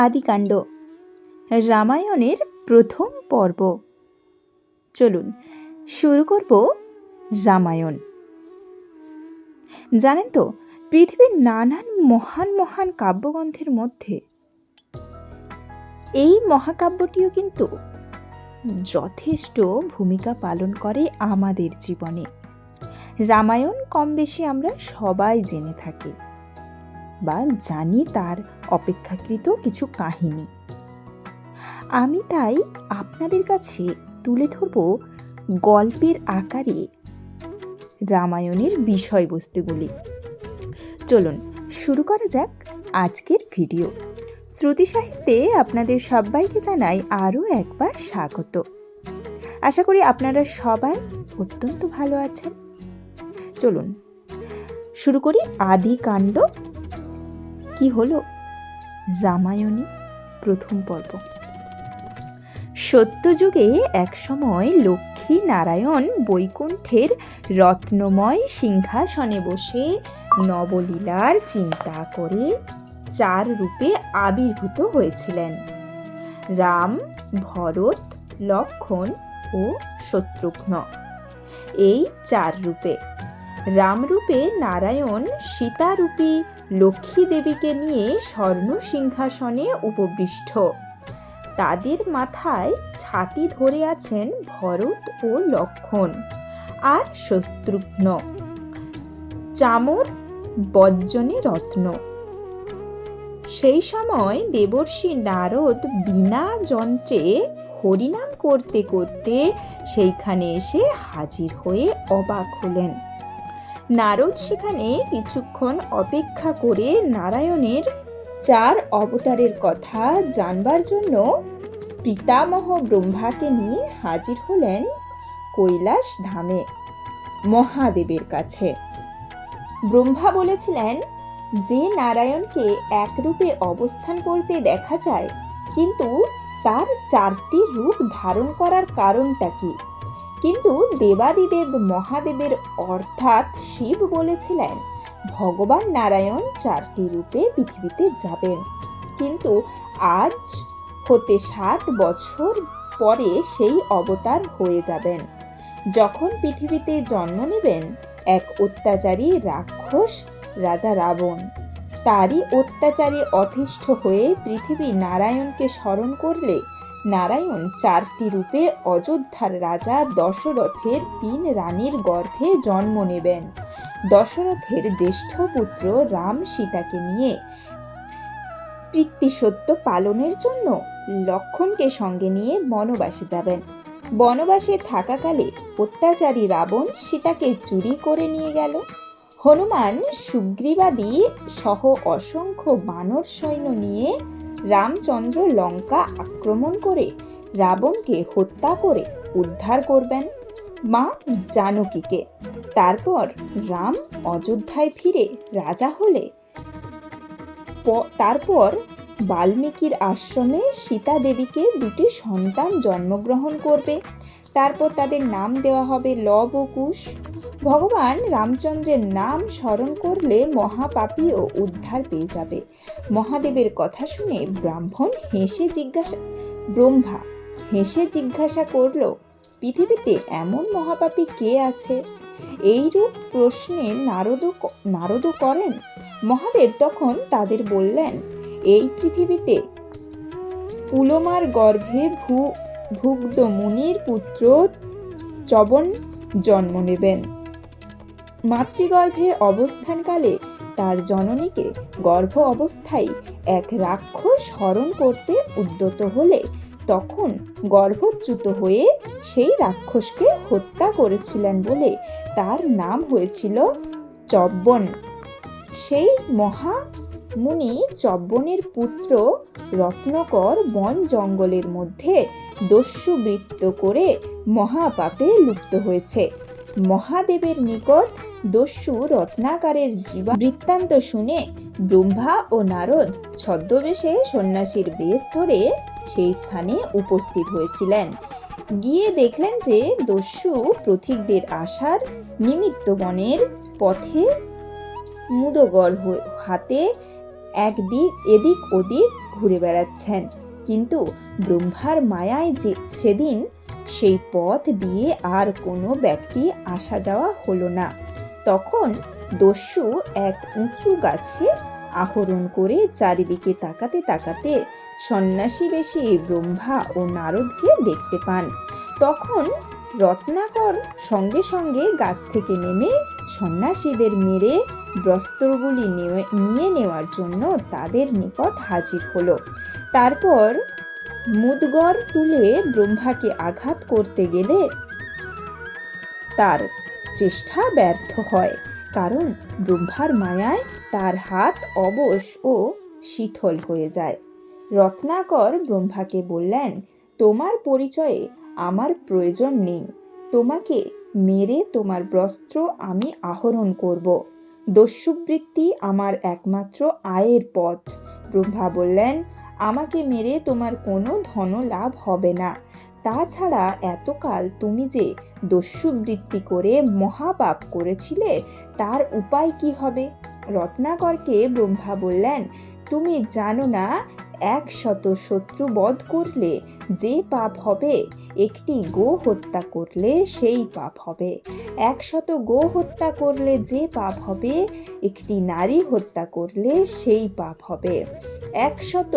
আদিকাণ্ড। রামায়ণের প্রথম পর্ব। চলুন, শুরু করব রামায়ণ। জানেন তো, পৃথিবীর নানান মহান মহান কাব্যগ্রন্থের মধ্যে এই মহাকাব্যটিও কিন্তু যথেষ্ট ভূমিকা পালন করে আমাদের জীবনে। রামায়ণ কম বেশি আমরা সবাই জেনে থাকি বা জানি তার অপেক্ষাকৃত কিছু কাহিনী। আমি তাই আপনাদের কাছে তুলে ধরব গল্পের আকারে রামায়ণের বিষয়বস্তুগুলি। চলুন, শুরু করা যাক আজকের ভিডিও। শ্রুতি সাহিত্যে আপনাদের সবাইকে জানাই আরও একবার স্বাগত। আশা করি আপনারা সবাই অত্যন্ত ভালো আছেন। চলুন, শুরু করি আদি কাণ্ড কি হলো? রামায়ণী প্রথম পর্ব। সত্যযুগে একসময় লক্ষ্মী নারায়ণ বৈকুণ্ঠের রত্নময় সিংহাসনে বসে নবলীলার চিন্তা করে চার রূপে আবির্ভূত হয়েছিলেন। রাম, ভরত, লক্ষণ ও শত্রুঘ্ন। এই চার রূপে রামরূপে নারায়ণ সীতারূপী লক্ষ্মী দেবীকে নিয়ে স্বর্ণ সিংহাসনে উপবিষ্ট। তাদের মাথায় ছাতি ধরে আছেন ভরত ও লক্ষণ আর শত্রুঘ্ন। চামর বজ্জনে রত্ন। সেই সময় দেবর্ষি নারদ বিনা যন্ত্রে হরিনাম করতে করতে সেইখানে এসে হাজির হয়ে অবাক হলেন। নারদ সেখানে কিছুক্ষণ অপেক্ষা করে নারায়ণের চার অবতারের কথা জানবার জন্য পিতামহ ব্রহ্মাকে নিয়ে হাজির হলেন কৈলাস ধামে, মহাদেবের কাছে। ব্রহ্মা বলেছিলেন, যে নারায়ণকে একরূপে অবস্থান করতে দেখা যায়, কিন্তু তার চারটি রূপ ধারণ করার কারণটা কি? কিন্তু দেবাদিদেব মহাদেবের অর্থাৎ শিব বলেছিলেন, ভগবান নারায়ণ চারটি রূপে পৃথিবীতে যাবেন। কিন্তু আজ হতে ষাট বছর পরে সেই অবতার হয়ে যাবেন। যখন পৃথিবীতে জন্ম নেবেন, এক অত্যাচারী রাক্ষস রাজা রাবণ। তারই অত্যাচারী অতিষ্ঠ হয়ে পৃথিবী নারায়ণকে স্মরণ করলে নারায়ণ চারটি রূপে অযোধ্যার রাজা দশরথের তিন রানীর গর্ভে জন্ম নেবেন। দশরথের জ্যেষ্ঠ পুত্র রাম সীতাকে নিয়ে পিতৃসত্য পালনের জন্য লক্ষণকে সঙ্গে নিয়ে বনবাসে যাবেন। বনবাসে থাকাকালে অত্যাচারী রাবণ সীতাকে চুরি করে নিয়ে গেল। হনুমান, সুগ্রীবাদী সহ অসংখ্য বানর সৈন্য নিয়ে রামচন্দ্র লঙ্কা আক্রমণ করে রাবণকে হত্যা করে উদ্ধার করবেন মা জানকীকে। তারপর রাম অযোধ্যায় ফিরে রাজা হলে। তারপর বাল্মীকির আশ্রমে সীতা দেবীকে দুটি সন্তান জন্মগ্রহণ করবে। তারপর তাদের নাম দেওয়া হবে লব ও কুশ। ভগবান রামচন্দ্রের নাম স্মরণ করলে মহাপাপীও উদ্ধার পেয়ে যাবে। মহাদেবের কথা শুনে ব্রাহ্মণ হেসে জিজ্ঞাসা, ব্রহ্মা হেসে জিজ্ঞাসা করল, পৃথিবীতে এমন মহাপাপী কে আছে? এইরূপ প্রশ্নে নারদ নারদ করেন। মহাদেব তখন তাদের বললেন, এই পৃথিবীতে পুলমার গর্ভে ভূ ভুগ্ধ মুনির পুত্র চবন জন্ম নেবেন। মাতৃগর্ভে অবস্থানকালে তার জননীকে গর্ভ অবস্থায় এক রাক্ষস হরণ করতে উদ্যত হলে তখন গর্ভচ্যুত হয়ে সেই রাক্ষসকে হত্যা করেছিলেন বলে তার নাম হয়েছিল চব্বন। সেই মহা মুনি চব্বনের পুত্র রত্নকর বন জঙ্গলের মধ্যে দস্যুবৃত্ত করে মহাপাপে লুপ্ত হয়েছে। মহাদেবের নিকট দস্যু রত্নাকারের জীবা বৃত্তান্ত শুনে ব্রহ্মা ও নারদ ছদ্মবেশে সন্ন্যাসীর বেশ ধরে সেই স্থানে উপস্থিত হয়েছিলেন। গিয়ে দেখলেন যে দস্যু প্রথিকদের আসার নিমিত্ত বনের পথে মুদগর হাতে একদিক এদিক ওদিক ঘুরে বেড়াচ্ছেন। কিন্তু ব্রহ্মার মায়ায় যে সেদিন সেই পথ দিয়ে আর কোনো ব্যক্তি আসা যাওয়া হলো না। তখন দস্যু এক উঁচু গাছে আহরণ করে চারিদিকে তাকাতে তাকাতে সন্ন্যাসী বেশি ব্রহ্মা ও নারদকে দেখতে পান। তখন রত্নাকর সঙ্গে সঙ্গে গাছ থেকে নেমে সন্ন্যাসীদের মেরে বস্ত্রগুলি নিয়ে নেওয়ার জন্য তাদের নিকট হাজির হলো। তারপর মুদগর তুলে ব্রহ্মাকে আঘাত করতে গেলে তার চেষ্টা ব্যর্থ হয়, কারণ ব্রহ্মার মায়ায় তার হাত অবশ ও শীতল হয়ে যায়। রত্নাকর ব্রহ্মাকে বললেন, তোমার পরিচয়ে আমার প্রয়োজন নেই। তোমাকে মেরে তোমার বস্ত্র আমি আহরণ করব। দস্যুবৃত্তি আমার একমাত্র আয়ের পথ। ব্রহ্মা বললেন, আমাকে মেরে তোমার কোনো ধন লাভ হবে না। তাছাড়া এতকাল তুমি যে দস্যুবৃত্তি করে মহাপাপ করেছিলে, তার উপায় কি হবে? রত্নাকরকে ব্রহ্মা বললেন তুমি জানো না একশত শত্রু বধ করলে যে পাপ হবে, একটি গো হত্যা করলে সেই পাপ হবে। একশত গো হত্যা করলে যে পাপ হবে, একটি নারী হত্যা করলে সেই পাপ হবে। একশত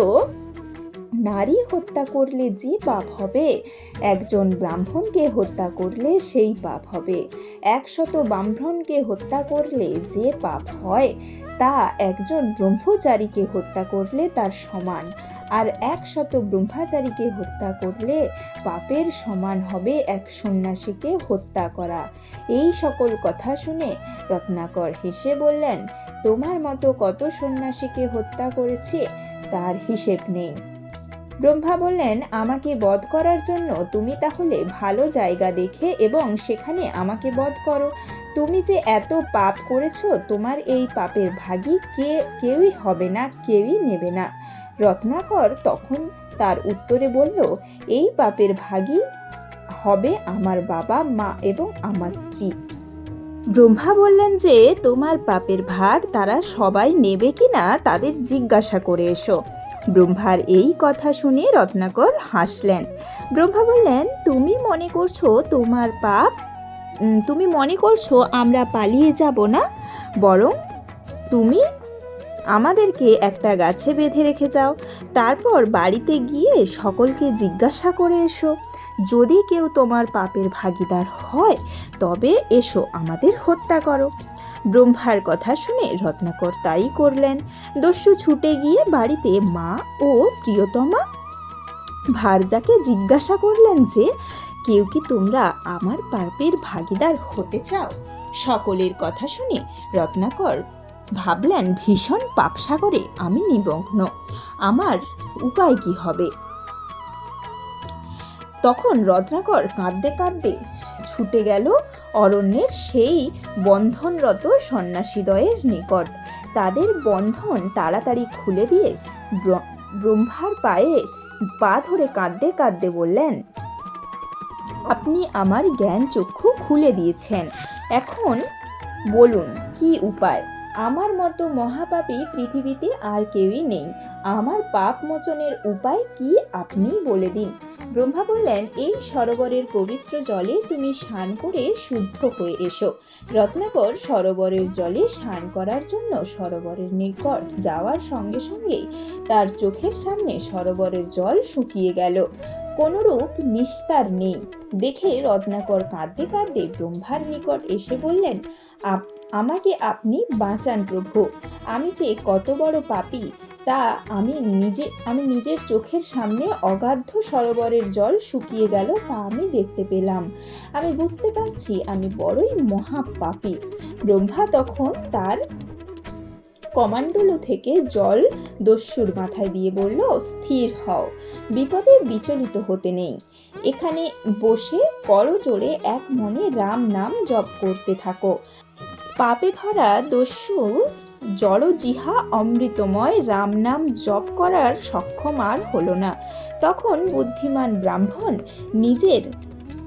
নারী হত্যা করলে যে পাপ হবে? একজন ব্রাহ্মণকে হত্যা করলে সেই পাপ হবে। একশত ব্রাহ্মণকে হত্যা করলে যে পাপ হয়, তা একজন ব্রহ্মচারীকে হত্যা করলে তার সমান। আর একশত ব্রহ্মচারীকে হত্যা করলে পাপের সমান হবে এক সন্ন্যাসীকে হত্যা করা। এই সকল কথা শুনে রত্নাকর হেসে বললেন, তোমার মতো কত সন্ন্যাসীকে হত্যা করেছে, তার হিসেব নেই। ব্রহ্মা বললেন, আমাকে বধ করার জন্য তুমি তাহলে ভালো জায়গা দেখে এবং সেখানে আমাকে বধ করো। তুমি যে এত পাপ করেছ, তোমার এই পাপের ভাগী কে, কেউই হবে না, কেউই নেবে না। রত্নাকর তখন তার উত্তরে বলল, এই পাপের ভাগী হবে আমার বাবা, মা এবং আমার স্ত্রী। ব্রহ্মা বললেন যে, তোমার পাপের ভাগ তারা সবাই নেবে কিনা, তাদের জিজ্ঞাসা করে এসো। ব্রহ্মার এই কথা শুনে রত্নাকর হাসলেন। ব্রহ্মা বললেন, তুমি মনে করছ তোমার পাপ? তুমি মনে করছ আমরা পালিয়ে যাব না? বরং তুমি আমাদেরকে একটা গাছে বেঁধে রেখে যাও। তারপর বাড়িতে গিয়ে সকলকে জিজ্ঞাসা করে এসো। যদি কেউ তোমার পাপের ভাগিদার হয়, তবে এসো আমাদের হত্যা করো। ব্রহ্মার কথা শুনে রত্নাকর তাই করলেন। দস্যু ছুটে গিয়ে বাড়িতে মা ও প্রিয়তমা ভারজাকে জিজ্ঞাসা করলেন যে, কেউ কি তোমরা আমার পাপের ভাগিদার হতে চাও? সকলের কথা শুনে রত্নাকর ভাবলেন, ভীষণ পাপসাগরে আমি নিমগ্ন। আমার উপায় কি হবে? তখন রত্নাকর কাঁদতে কাঁদতে ছুটে গেল অরণ্যের সেই বন্ধনরত সন্ন্যাসীদ্বয়ের নিকট। তাদের বন্ধন তাড়াতাড়ি খুলে দিয়ে ব্রহ্মার পায়ে পা ধরে কাঁদতে কাঁদতে বললেন, আপনি আমার জ্ঞান চক্ষু খুলে দিয়েছেন। এখন বলুন, কি উপায়? আমার মতো মহাপাপী পৃথিবীতে আর কেউই নেই। আমার পাপ মোচনের উপায় কি আপনি বলে দিন। ব্রহ্মা বললেন, এই সরোবরের পবিত্র জলে তুমি স্নান করে শুদ্ধ হয়ে এসো। রত্নাকর সরোবরের জলে স্নান করার জন্য সরোবরের নিকট যাওয়ার সঙ্গে সঙ্গেই তার চোখের সামনে সরোবরের জল শুকিয়ে গেল। কোনরূপ নিস্তার নেই দেখে রত্নাকর কাঁদতে কাঁদতে ব্রহ্মার নিকট এসে বললেন, "আপ- আমাকে আপনি বাঁচান প্রভু। আমি যে কত বড় পাপী তা আমি নিজে, আমি নিজের চোখের সামনে অগাধ সরোবরের জল শুকিয়ে গেল তা আমি দেখতে পেলাম। আমি বুঝতে পারছি আমি বড়ই মহাপাপী। ব্রহ্মা তখন তার কমান্ডলু থেকে জল দস্যুর মাথায় দিয়ে বলল, স্থির হও, বিপদে বিচলিত হতে নেই। এখানে বসে করজোড়ে এক মনে রাম নাম জপ করতে থাকো। পাপে ভরা দস্যু জড়জিহা অমৃতময় রাম নাম জপ করার সক্ষম আর হলো না। তখন বুদ্ধিমান ব্রাহ্মণ নিজের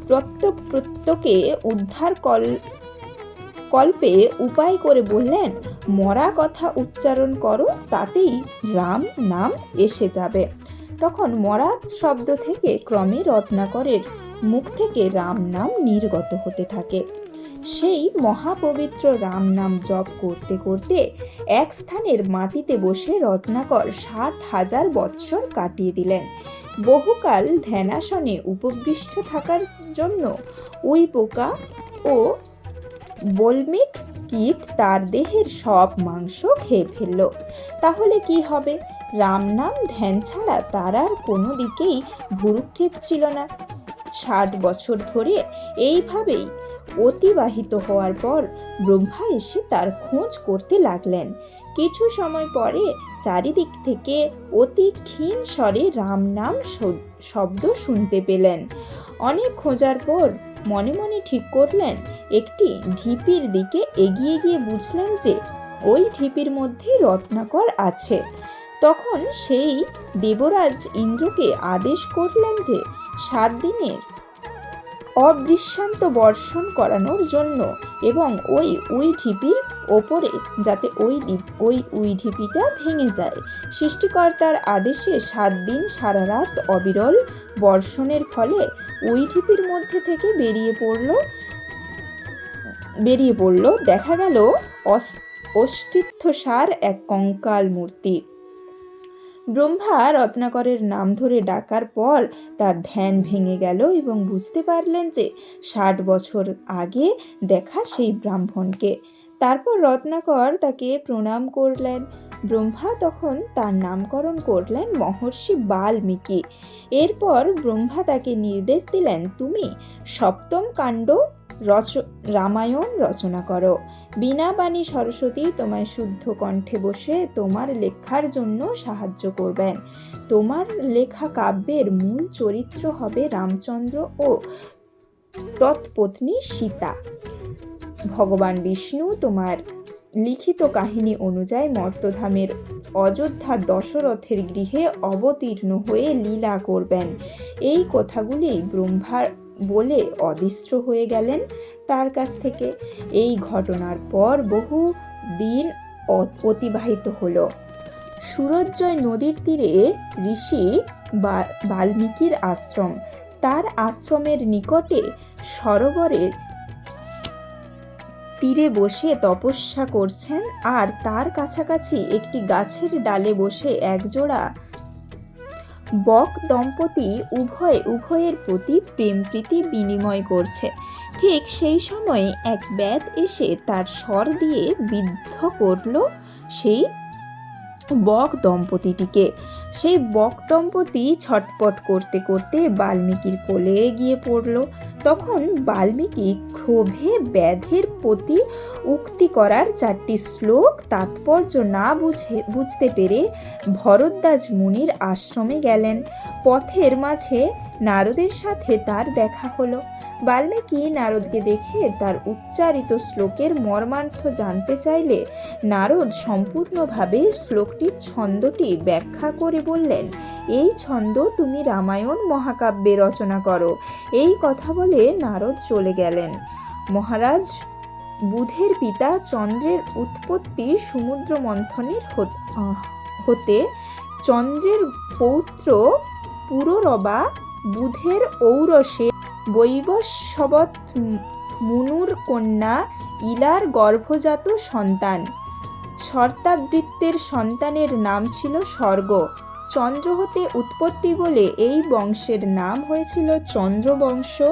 প্রত্যক প্রত্যকে উদ্ধার কল, কল্পে উপায় করে বললেন, মরা কথা উচ্চারণ করো, তাতেই রাম নাম এসে যাবে। তখন মরা শব্দ থেকে ক্রমে রত্নাকরের মুখ থেকে রাম নাম নির্গত হতে থাকে। সেই মহাপবিত্র রাম নাম জপ করতে করতে এক স্থানের মাটিতে বসে রত্নাকর ষাট হাজার বৎসর কাটিয়ে দিলেন। বহুকাল ধ্যানাসনে উপবিষ্ট থাকার জন্য উই পোকা ও বলমিক কীট তার দেহের সব মাংস খেয়ে ফেলল। তাহলে কি হবে? রাম নাম ধ্যান ছাড়া তার আর কোনো দিকেই ভুরুক্ষেপ ছিল না। ষাট বছর ধরে এইভাবেই অতিবাহিত হওয়ার পর ব্রহ্মা এসে তার খোঁজ করতে লাগলেন। কিছু সময় পরে চারিদিক থেকে অতি ক্ষীণ স্বরে রাম নাম শব্দ শুনতে পেলেন। অনেক খোঁজার পর মনে মনে ঠিক করলেন, একটি ঢিপির দিকে এগিয়ে গিয়ে বুঝলেন যে ওই ঢিপির মধ্যে রত্নাকর আছে। তখন সেই দেবরাজ ইন্দ্রকে আদেশ করলেন যে সাত দিনের অবৃশ্রান্ত বর্ষণ করানোর জন্য এবং ওই উই ঢিপির ওপরে যাতে ওই ওই উই ঢিপিটা ভেঙে যায়। সৃষ্টিকর্তার আদেশে সাত দিন সারা রাত অবিরল বর্ষণের ফলে উই ঢিপির মধ্যে থেকে বেরিয়ে পড়ল বেরিয়ে পড়ল। দেখা গেল অস- অস্তিত্বসার এক কঙ্কাল মূর্তি ব্রহ্মা রত্নাকরের নাম ধরে ডাকার পর তার ধ্যান ভেঙে গেল এবং বুঝতে পারলেন যে ষাট বছর আগে দেখা সেই ব্রাহ্মণকে। তারপর রত্নাকর তাকে প্রণাম করলেন। ব্রহ্মা তখন তার নামকরণ করলেন মহর্ষি বাল্মীকি। এরপর ব্রহ্মা তাকে নির্দেশ দিলেন, তুমি সপ্তম কাণ্ড রচ, রামায়ণ রচনা করো। বীণাবাণী সরস্বতী তোমায় শুদ্ধ কণ্ঠে বসে তোমার লেখার জন্য সাহায্য করবেন। তোমার লেখা কাব্যের মূল চরিত্র হবে রামচন্দ্র ও তৎপত্নী সীতা। ভগবান বিষ্ণু তোমার লিখিত কাহিনী অনুযায়ী মর্তধামের অযোধ্যা দশরথের গৃহে অবতীর্ণ হয়ে লীলা করবেন। এই কথাগুলি ব্রহ্মার বলে অদৃশ্য হয়ে গেলেন তার কাছ থেকে। এই ঘটনার পর বহু দিন অতিবাহিত হলো। সুরজ্জয় নদীর তীরে ঋষি বাল্মীকির আশ্রম। তার আশ্রমের নিকটে সরোবরের তীরে বসে তপস্যা করছেন আর তার কাছাকাছি একটি গাছের ডালে বসে একজোড়া বক দম্পতি উভয়, উভয়ের প্রতি প্রেম প্রীতি বিনিময় করছে। ঠিক সেই সময়ে এক ব্যাত এসে তার স্বর দিয়ে বিদ্ধ করল সেই বক দম্পতিটিকে। সেই বক দম্পতি ছটপট করতে করতে বাল্মীকির কোলে গিয়ে পড়ল। তখন বাল্মীকি ক্ষোভে ব্যাধের প্রতি উক্তি করার চারটি শ্লোক তাৎপর্য না বুঝে, বুঝতে পেরে ভরদ্বাজ মুনির আশ্রমে গেলেন। পথের মাঝে নারদের সাথে তার দেখা হলো। বাল্মীকি নারদকে দেখে তার উচ্চারিত শ্লোকের মর্মার্থ জানতে চাইলে নারদ সম্পূর্ণভাবে শ্লোকটির ছন্দটি ব্যাখ্যা করে বললেন, এই ছন্দ তুমি রামায়ণ মহাকাব্যে রচনা করো। এই কথা বলে নারদ চলে গেলেন। মহারাজ বুধের পিতা চন্দ্রের উৎপত্তি সমুদ্র মন্থনের হতে চন্দ্রের পৌত্র পুররবা বুধের ঔরসে বৈবস্বত মুনুর কন্যা ইলার গর্ভজাত সন্তান। শর্তাবৃত্তের সন্তানের নাম ছিল স্বর্গ। চন্দ্র হতে উৎপত্তি বলে এই বংশের নাম হয়েছিল চন্দ্রবংশ।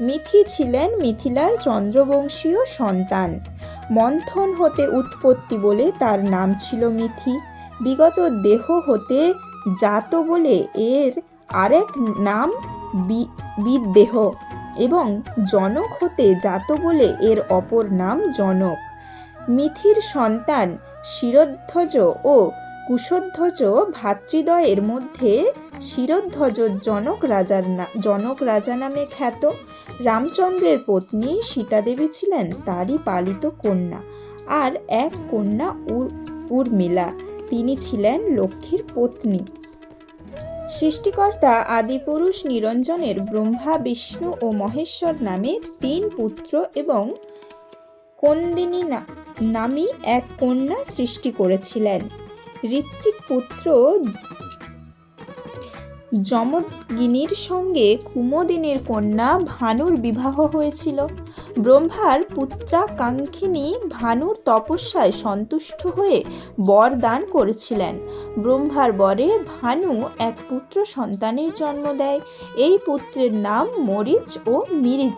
মিথি ছিলেন মিথিলার চন্দ্রবংশীয় সন্তান। মন্থন হতে উৎপত্তি বলে তার নাম ছিল মিথি। বিগত দেহ হতে জাত বলে এর আরেক নাম বি- বিদ্দেহ এবং জনক হতে জাত বলে এর অপর নাম জনক। মিথির সন্তান শিরধ্বজ ও কুশধ্বজ ভাতৃদ্বয়ের মধ্যে শিরধ্বজ জনক রাজার না, জনক রাজা নামে খ্যাত। রামচন্দ্রের পত্নী সীতাদেবী ছিলেন তারই পালিত কন্যা আর এক কন্যা উর, উর্মিলা। তিনি ছিলেন লক্ষ্মীর পত্নী। সৃষ্টিকর্তা আদিপুরুষ নিরঞ্জনের ব্রহ্মা, বিষ্ণু ও মহেশ্বর নামে তিন পুত্র এবং কন্দিনী নামী এক কন্যা সৃষ্টি করেছিলেন। ঋত্বিক পুত্র যমদগিনীর সঙ্গে কুমোদিনীর কন্যা ভানুর বিবাহ হয়েছিল। ব্রহ্মার পুত্রাকাঙ্ক্ষিনী ভানুর তপস্যায় সন্তুষ্ট হয়ে বর দান করেছিলেন। ব্রহ্মার বরে ভানু এক পুত্র সন্তানের জন্ম দেয়। এই পুত্রের নাম মরিচ ও মিরি,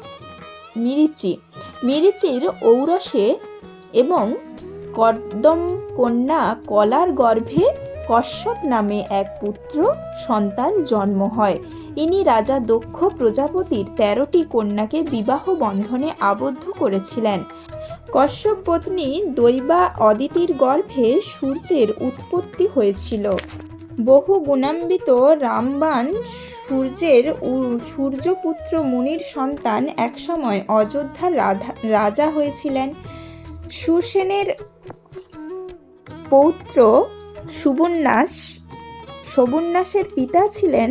মিরিচি। মিরিচির ঔরসে এবং কর্দম কন্যা কলার গর্ভে কশ্যপ নামে এক পুত্র সন্তান জন্ম হয়। ইনি রাজা দক্ষ প্রজাপতির তেরোটি কন্যাকে বিবাহ বন্ধনে আবদ্ধ করেছিলেন। কশ্যপ পত্নী দৈবা অদিতির গর্ভে সূর্যের উৎপত্তি হয়েছিল। বহু গুণান্বিত রামবান সূর্যের সূর্যপুত্র মুনির সন্তান একসময় অযোধ্যার রাজা হয়েছিলেন। সুসেনের পৌত্র সুবন্যাস সবন্যাসের পিতা ছিলেন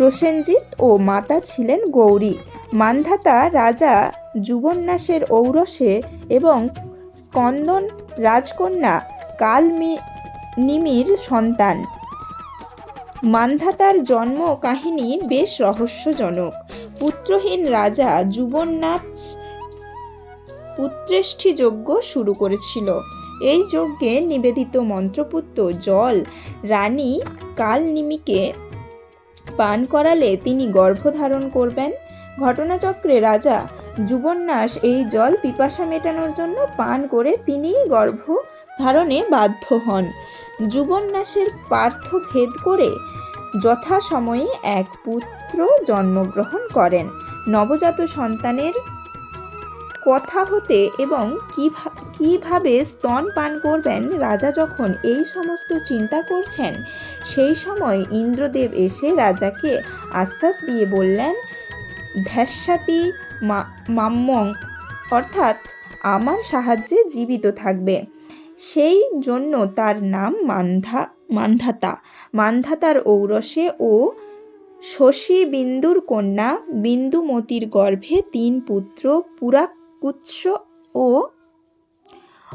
প্রসেনজিৎ ও মাতা ছিলেন গৌরী। মান্ধাতা রাজা যুবন্যাসের ঔরসে এবং স্কন্দন রাজকন্যা কালমি নিমির সন্তান। মান্ধাতার জন্ম কাহিনী বেশ রহস্যজনক। পুত্রহীন রাজা যুবন্নাথ পুত্রেষ্ঠী যজ্ঞ শুরু করেছিল। এই যজ্ঞে নিবেদিত মন্ত্রপুত্র জল, রানী কালনিমিকে পান করালে তিনি গর্ভধারণ করবেন। ঘটনাচক্রে রাজা যুবন্যাস এই জল পিপাসা মেটানোর জন্য পান করে তিনিই গর্ভ ধারণে বাধ্য হন। যুবন্যাসের পার্থ ভেদ করে যথাসময়ে এক পুত্র জন্মগ্রহণ করেন। নবজাত সন্তানের কথা হতে এবং কিভা- কীভাবে স্তন পান করবেন রাজা যখন এই সমস্ত চিন্তা করছেন সেই সময় ইন্দ্রদেব এসে রাজাকে আশ্বাস দিয়ে বললেন, ধ্যাসাতি মাম্মং, অর্থাৎ আমার সাহায্যে জীবিত থাকবে। সেই জন্য তার নাম মান্ধা, মান্ধাতা। মান্ধাতার ঔরসে ও শশী বিন্দুর কন্যা বিন্দুমতির গর্ভে তিন পুত্র পুরাকুৎস ও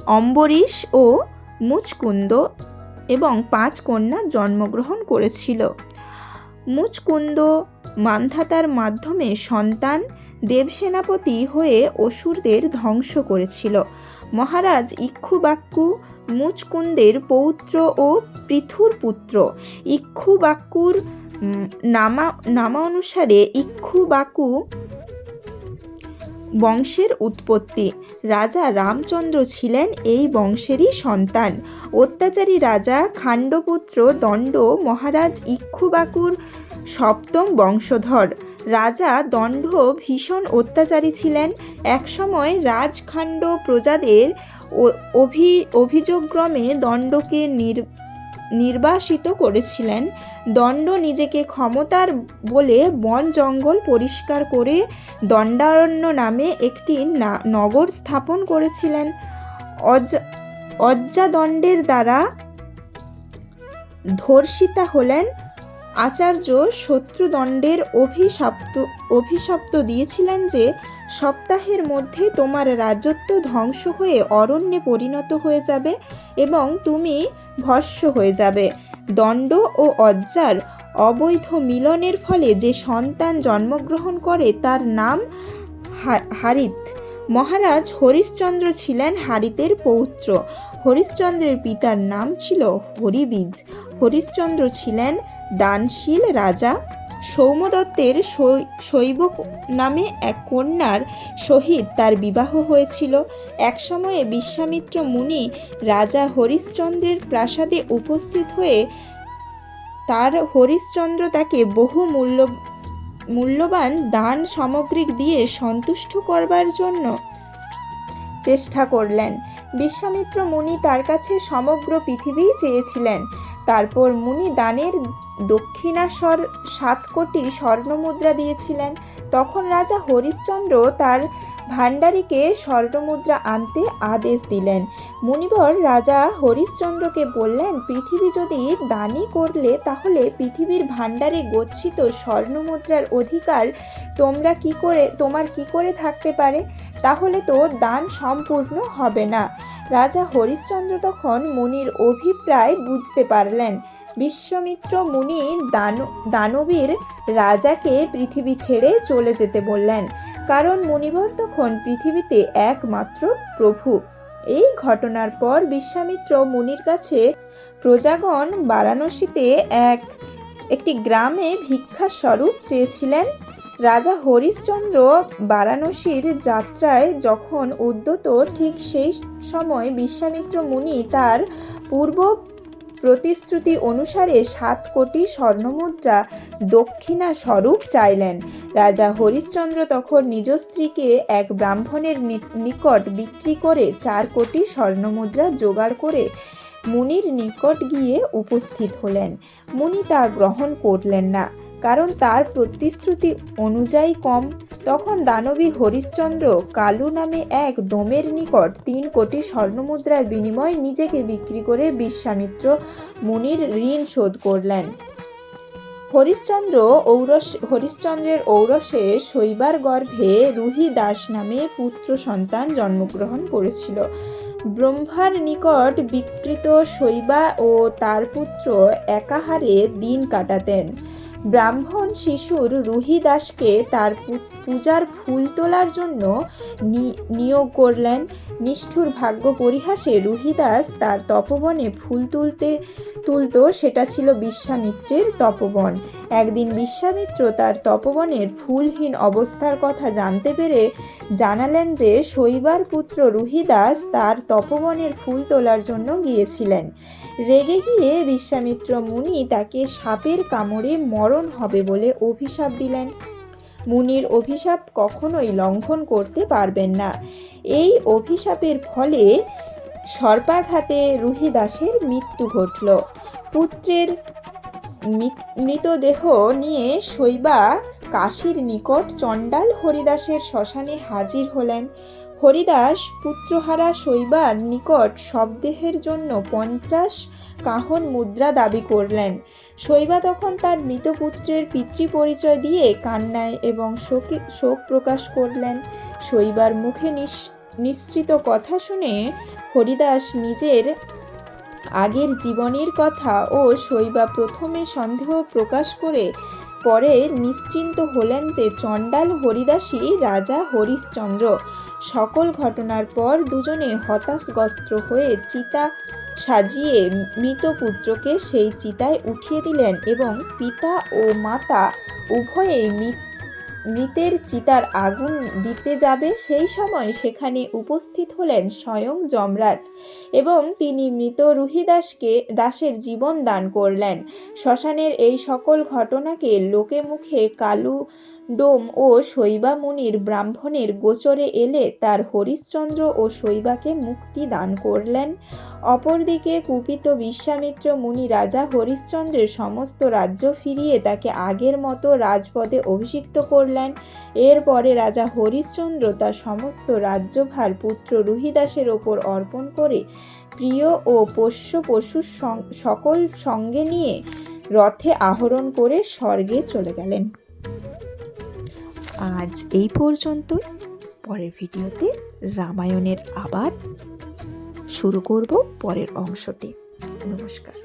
অম্বরীশ ও মুচকুন্দ এবং পাঁচ কন্যা জন্মগ্রহণ করেছিল। মুচকুন্দ মান্ধাতার মাধ্যমে সন্তান দেবসেনাপতি হয়ে অসুরদের ধ্বংস করেছিল। মহারাজ ইক্ষুবাক্কু মুচকুন্দের পৌত্র ও পৃথুর পুত্র। ইক্ষুবাক্কুর উম, নামা নামানুসারে ইক্ষুবাকু বংশের উৎপত্তি। রাজা রামচন্দ্র ছিলেন এই বংশেরই সন্তান। অত্যাচারী রাজা খাণ্ডপুত্র দণ্ড মহারাজ ইক্ষুবাকুর সপ্তম বংশধর। রাজা দণ্ড ভীষণ অত্যাচারী ছিলেন। একসময় রাজখাণ্ড প্রজাদের অভি, অভিযোগক্রমে দণ্ডকে নির নির্বাসিত করেছিলেন। দণ্ড নিজেকে ক্ষমতার বলে বন জঙ্গল পরিষ্কার করে দণ্ডারণ্য নামে একটি নগর স্থাপন করেছিলেন। অজ, অজ্জাদণ্ডের দ্বারা ধর্ষিতা হলেন আচার্য শত্রুদণ্ডের অভিশাপ্ত, অভিশপ্ত দিয়েছিলেন যে সপ্তাহের মধ্যে তোমার রাজত্ব ধ্বংস হয়ে অরণ্যে পরিণত হয়ে যাবে এবং তুমি ভস্য হয়ে যাবে। দণ্ড ও অজ্জার অবৈধ মিলনের ফলে যে সন্তান জন্মগ্রহণ করে তার নাম হারিত। মহারাজ হরিশ্চন্দ্র ছিলেন হারিতের পৌত্র। হরিশ্চন্দ্রের পিতার নাম ছিল হরিবীজ। হরিশ্চন্দ্র ছিলেন দানশীল রাজা সৌমদত্তের শৈব নামে এক কন্যার সহিত তার বিবাহ হয়েছিল। একসময়ে বিশ্বামিত্র মুনি রাজা হরিশ্চন্দ্রের প্রাসাদে উপস্থিত হয়ে তার হরিশ্চন্দ্র তাকে বহু মূল্য মূল্যবান দান সামগ্রী দিয়ে সন্তুষ্ট করবার জন্য চেষ্টা করলেন। বিশ্বামিত্র মুনি তার কাছে সমগ্র পৃথিবী চেয়েছিলেন। তারপর মুনি দানের দক্ষিণাস্বর সাত কোটি স্বর্ণমুদ্রা দিয়েছিলেন। তখন রাজা হরিশ্চন্দ্র তার ভাণ্ডারীকে স্বর্ণমুদ্রা আনতে আদেশ দিলেন। মুনিবর রাজা হরিশ্চন্দ্রকে বললেন, পৃথিবী যদি দানি করলে তাহলে পৃথিবীর ভাণ্ডারে গচ্ছিত স্বর্ণমুদ্রার অধিকার তোমরা কি করে, তোমার কি করে থাকতে পারে? তাহলে তো দান সম্পূর্ণ হবে না। রাজা হরিশ্চন্দ্র তখন মুনির অভিপ্রায় বুঝতে পারলেন। বিশ্বমিত্র মুনি দান, দানবীর রাজাকে পৃথিবী ছেড়ে চলে যেতে বললেন। কারণ মুনিবর তখন পৃথিবীতে একমাত্র প্রভু। এই ঘটনার পর বিশ্বামিত্র মুনির কাছে প্রজাগণ বারাণসীতে এক, একটি গ্রামে ভিক্ষা স্বরূপ চেয়েছিলেন। রাজা হরিশ্চন্দ্র বারাণসীর যাত্রায় যখন উদ্যত ঠিক সেই সময় বিশ্বামিত্র মুনি তার পূর্ব প্রতিশ্রুতি অনুসারে সাত কোটি স্বর্ণমুদ্রা দক্ষিণা স্বরূপ চাইলেন। রাজা হরিশ্চন্দ্র তখন নিজ স্ত্রীকে এক ব্রাহ্মণের নিকট বিক্রি করে চার কোটি স্বর্ণমুদ্রা জোগাড় করে মুনির নিকট গিয়ে উপস্থিত হলেন। মুনি তা গ্রহণ করলেন না। কারণ তার প্রতিশ্রুতি অনুযায়ী কম, তখন দানবী হরিশ্চন্দ্র কালু নামে এক ডোমের নিকট তিন কোটি স্বর্ণমুদ্রার বিনিময়ে নিজেকে বিক্রি করে বিশ্বামিত্র মুনির ঋণ শোধ করলেন। হরিশ্চন্দ্র ঔরস, হরিশ্চন্দ্রের ঔরসে শৈবার গর্ভে রুহি দাস নামে পুত্র সন্তান জন্মগ্রহণ করেছিল। ব্রহ্মার নিকট বিকৃত শৈবা ও তার পুত্র একাহারে দিন কাটাতেন। ব্রাহ্মণ শিশুর রুহি দাসকে তার পূজার ফুল তোলার জন্য নিয়োগ করলেন। নিষ্ঠুর ভাগ্য পরিহাসে রুহিদাস তার তপবনে ফুল তুলতে, তুলতো, সেটা ছিল বিশ্বামিত্রের তপবন। একদিন বিশ্বামিত্র তার তপবনের ফুলহীন অবস্থার কথা জানতে পেরে জানালেন যে শৈবার পুত্র রুহিদাস তার তপবনের ফুল তোলার জন্য গিয়েছিলেন। রেগে গিয়ে বিশ্বামিত্র মুনি তাকে সাপের কামড়ে মরণ হবে বলে অভিশাপ দিলেন। মুনির অভিশাপ কখনোই লঙ্ঘন করতে পারবেন না। এই অভিশাপের ফলে সর্পাঘাতে রুহিদাসের মৃত্যু ঘটল। পুত্রের মৃতদেহ নিয়ে শৈবা কাশীর নিকট চণ্ডাল হরিদাসের শ্মশানে হাজির হলেন। হরিদাস পুত্রহারা শৈবার নিকট শবদেহের জন্য পঞ্চাশ কাহন মুদ্রা দাবি করলেন। শৈবা তখন তার মৃত পুত্রের পিতৃপরিচয় দিয়ে কান্নায় এবং শোকে শোক প্রকাশ করলেন। শৈবার মুখে নিঃসৃত কথা শুনে হরিদাস নিজের আগের জীবনের কথা ও শৈবা প্রথমে সন্দেহ প্রকাশ করে পরে নিশ্চিন্ত হলেন যে চণ্ডাল হরিদাসী রাজা হরিশ্চন্দ্র। সকল ঘটনার পর দুজনে হতাশগ্রস্ত হয়ে চিতা সাজিয়ে মৃত পুত্রকে সেই চিতায় উঠিয়ে দিলেন এবং পিতা ও মাতা উভয়েই মৃত মৃতের চিতার আগুন দিতে যাবে। সেই সময় সেখানে উপস্থিত হলেন স্বয়ং যমরাজ এবং তিনি মৃত রুহিদাসকে দাসের জীবন দান করলেন। শ্মশানের এই সকল ঘটনাকে লোকে মুখে কালু ডোম ও শৈবা মুনির ব্রাহ্মণের গোচরে এলে তার হরিশ্চন্দ্র ও শৈবাকে মুক্তি দান করলেন। অপরদিকে কুপিত বিশ্বামিত্র মুনি রাজা হরিশ্চন্দ্রের সমস্ত রাজ্য ফিরিয়ে তাকে আগের মতো রাজপদে অভিষিক্ত করলেন। এরপরে রাজা হরিশ্চন্দ্র তার সমস্ত রাজ্যভার পুত্র রুহিদাসের ওপর অর্পণ করে প্রিয় ও পোষ্য পশুর সকল সঙ্গে নিয়ে রথে আহরণ করে স্বর্গে চলে গেলেন। আজ এই পর্যন্তই। পরের ভিডিওতে রামায়ণের আবার শুরু করব পরের অংশটি। নমস্কার।